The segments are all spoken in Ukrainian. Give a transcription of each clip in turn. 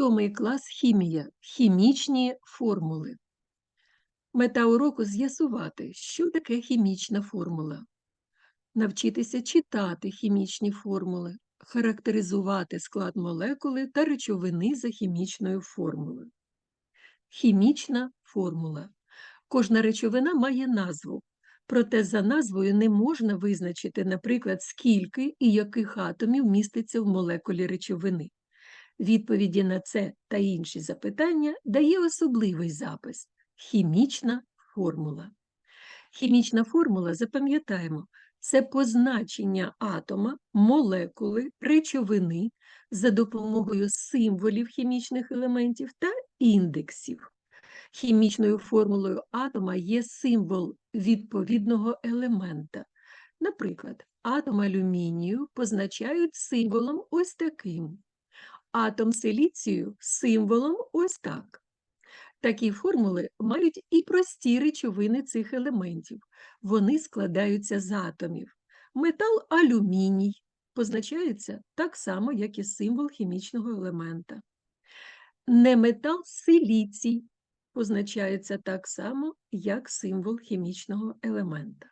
Сьомий клас хімія. Хімічні формули. Мета уроку з'ясувати, що таке хімічна формула, навчитися читати хімічні формули, характеризувати склад молекули та речовини за хімічною формулою. Хімічна формула. Кожна речовина має назву, проте за назвою не можна визначити, наприклад, скільки і яких атомів міститься в молекулі речовини. Відповіді на це та інші запитання дає особливий запис хімічна формула. Хімічна формула, запам'ятаємо, це позначення атома, молекули, речовини за допомогою символів хімічних елементів та індексів. Хімічною формулою атома є символ відповідного елемента. Наприклад, атом алюмінію позначають символом ось таким атом силіцію символом ось так. Такі формули мають і прості речовини цих елементів. Вони складаються з атомів. Метал алюміній позначається так само, як і символ хімічного елемента. Неметал силіцій позначається так само, як символ хімічного елемента.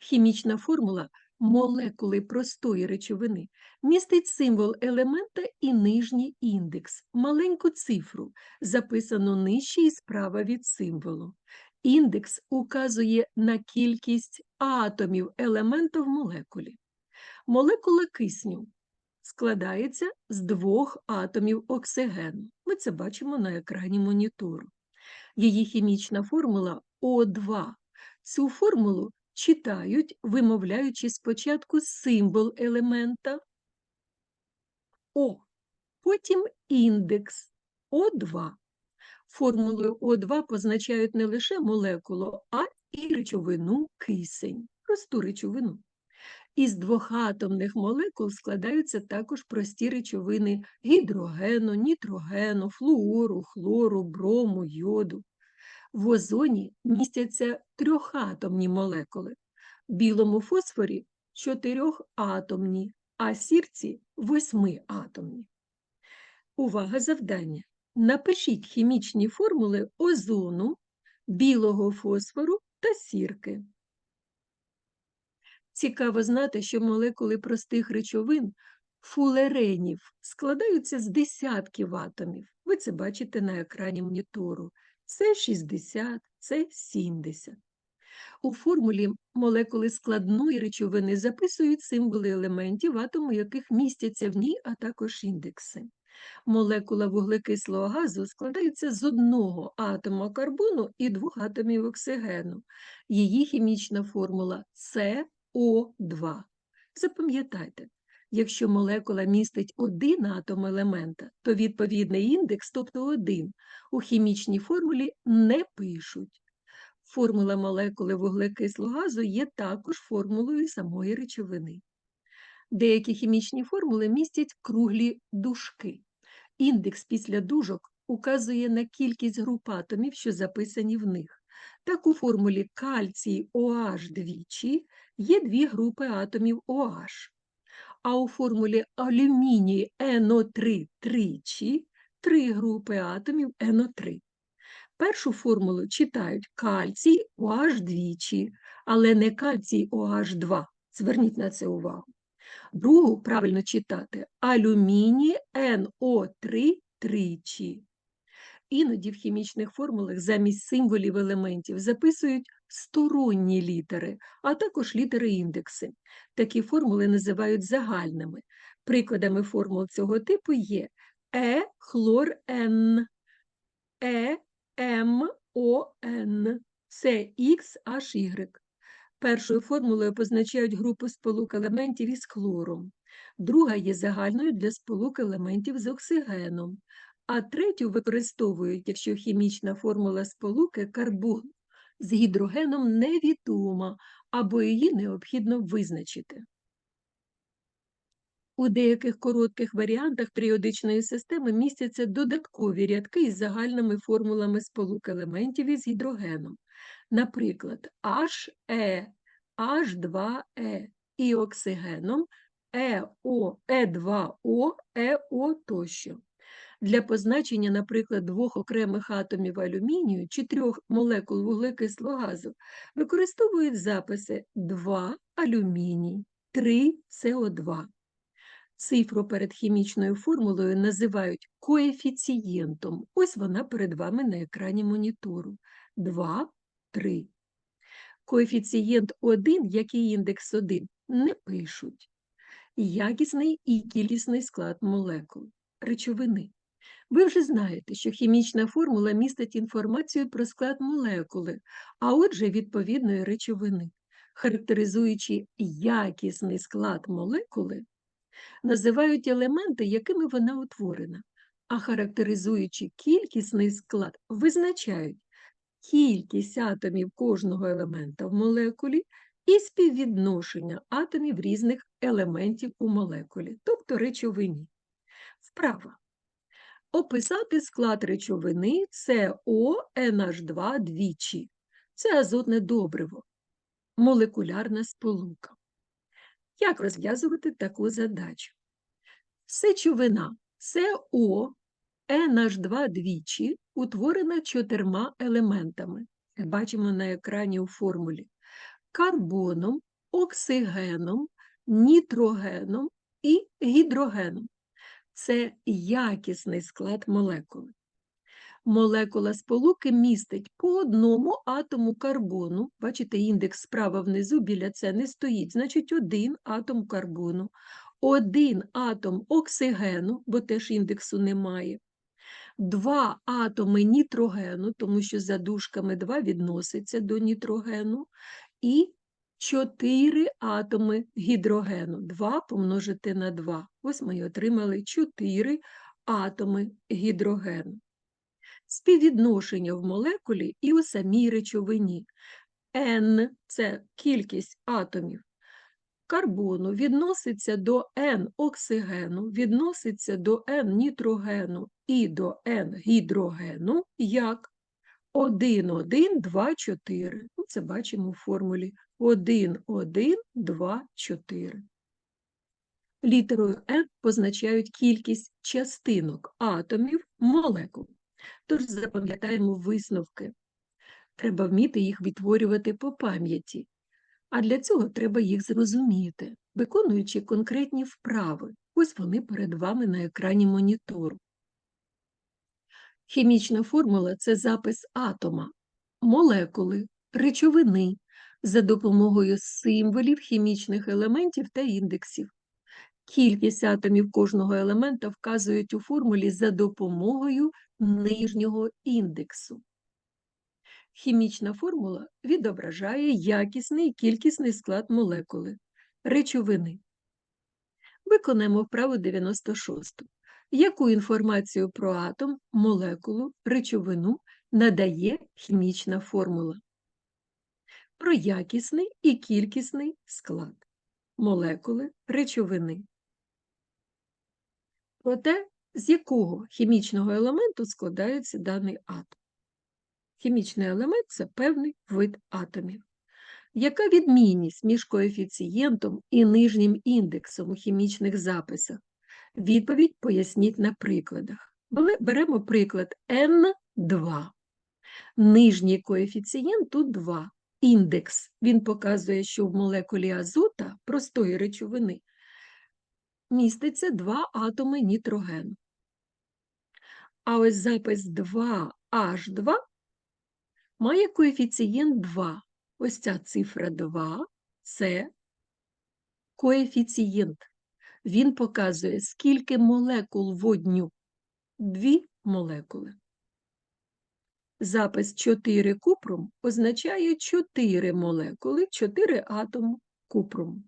Хімічна формула молекули простої речовини містить символ елемента і нижній індекс, маленьку цифру, записану нижче і справа від символу. Індекс указує на кількість атомів елемента в молекулі. Молекула кисню складається з двох атомів оксигену. Ми це бачимо на екрані монітору. Її хімічна формула О2. Цю формулу читають, вимовляючи спочатку символ елемента О, потім індекс О2. Формулою О2 позначають не лише молекулу, а і речовину кисень, просту речовину. Із двохатомних молекул складаються також прості речовини гідрогену, нітрогену, флуору, хлору, брому, йоду. В озоні містяться трьохатомні молекули, в білому фосфорі чотирьохатомні, а сірці восьмиатомні. Увага завдання. Напишіть хімічні формули озону, білого фосфору та сірки. Цікаво знати, що молекули простих речовин фулеренів складаються з десятків атомів. Ви це бачите на екрані монітору це 60, це 70. У формулі молекули складної речовини записують символи елементів, атому яких містяться в ній, а також індекси. Молекула вуглекислого газу складається з одного атома карбону і двох атомів оксигену. Її хімічна формула СО2. Запам'ятайте, Якщо молекула містить один атом елемента, то відповідний індекс, тобто один, у хімічній формулі не пишуть. Формула молекули вуглекислого газу є також формулою самої речовини. Деякі хімічні формули містять круглі дужки. Індекс після дужок указує на кількість груп атомів, що записані в них. Так у формулі кальцій OH двічі є дві групи атомів OH а у формулі алюміній НО3 тричі три групи атомів НО3. Першу формулу читають кальцій OH двічі, але не кальцій OH2. Зверніть на це увагу. Другу правильно читати алюміній НО3 тричі. Іноді в хімічних формулах замість символів елементів записують сторонні літери, а також літери індекси. Такі формули називають загальними. Прикладами формул цього типу є Е хлор Н, Е М О Н, С Х Y. Першою формулою позначають групу сполук елементів із хлором. Друга є загальною для сполук елементів з оксигеном, а третю використовують, якщо хімічна формула сполуки карбон з гідрогеном невідома або її необхідно визначити. У деяких коротких варіантах періодичної системи містяться додаткові рядки із загальними формулами сполук елементів із гідрогеном, наприклад, HE, H2E і оксигеном ЕО, Е2О, ЕО тощо. Для позначення, наприклад, двох окремих атомів алюмінію чи трьох молекул вуглекислого газу використовують записи 2 алюміній, 3 СО2. Цифру перед хімічною формулою називають коефіцієнтом. Ось вона перед вами на екрані монітору. 2, 3. Коефіцієнт 1, який індекс 1, не пишуть. Якісний і кількісний склад молекул, речовини. Ви вже знаєте, що хімічна формула містить інформацію про склад молекули, а отже, відповідної речовини. Характеризуючи якісний склад молекули, називають елементи, якими вона утворена, а характеризуючи кількісний склад, визначають кількість атомів кожного елемента в молекулі і співвідношення атомів різних елементів у молекулі, тобто речовині. Вправа. Описати склад речовини CONH2 двічі. Це азотне добриво, молекулярна сполука. Як розв'язувати таку задачу? Сечовина СО NH2 двічі утворена чотирма елементами, як бачимо на екрані у формулі карбоном, оксигеном, нітрогеном і гідрогеном. Це якісний склад молекули. Молекула сполуки містить по одному атому карбону, бачите, індекс справа внизу біля це не стоїть, значить один атом карбону, один атом оксигену, бо теж індексу немає, два атоми нітрогену, тому що за дужками 2 відноситься до нітрогену, і 4 атоми гідрогену. 2 помножити на 2. Ось ми отримали 4 атоми гідрогену. Співвідношення в молекулі і у самій речовині. N – це кількість атомів карбону, відноситься до N оксигену, відноситься до N нітрогену і до N гідрогену як 1, 1, 2, 4. Ну, Це бачимо в формулі 1, 1, 2, 4. Літерою N позначають кількість частинок атомів молекул. Тож запам'ятаємо висновки. Треба вміти їх відтворювати по пам'яті. А для цього треба їх зрозуміти, виконуючи конкретні вправи. Ось вони перед вами на екрані монітору. Хімічна формула це запис атома, молекули, речовини за допомогою символів хімічних елементів та індексів. Кількість атомів кожного елемента вказують у формулі за допомогою нижнього індексу. Хімічна формула відображає якісний і кількісний склад молекули, речовини. Виконаємо вправу 96. Яку інформацію про атом, молекулу, речовину надає хімічна формула? Про якісний і кількісний склад молекули, речовини. Про те, з якого хімічного елементу складається даний атом. Хімічний елемент це певний вид атомів. Яка відмінність між коефіцієнтом і нижнім індексом у хімічних записах? Відповідь поясніть на прикладах. Беремо приклад N2. Нижній коефіцієнт тут 2. Індекс. Він показує, що в молекулі азота простої речовини міститься два атоми нітрогену. А ось запис 2H2 має коефіцієнт 2. Ось ця цифра 2 це коефіцієнт. Він показує, скільки молекул водню. Дві молекули. Запис 4 купрум означає 4 молекули, 4 атому купруму.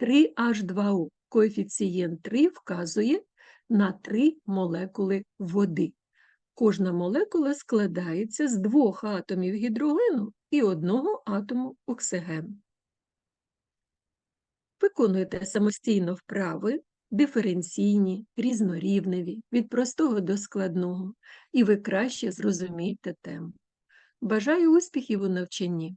3H2O коефіцієнт 3 вказує на 3 молекули води. Кожна молекула складається з двох атомів гідрогену і одного атому оксигену. Виконуйте самостійно вправи, диференційні, різнорівневі, від простого до складного, і ви краще зрозумієте тему. Бажаю успіхів у навчанні!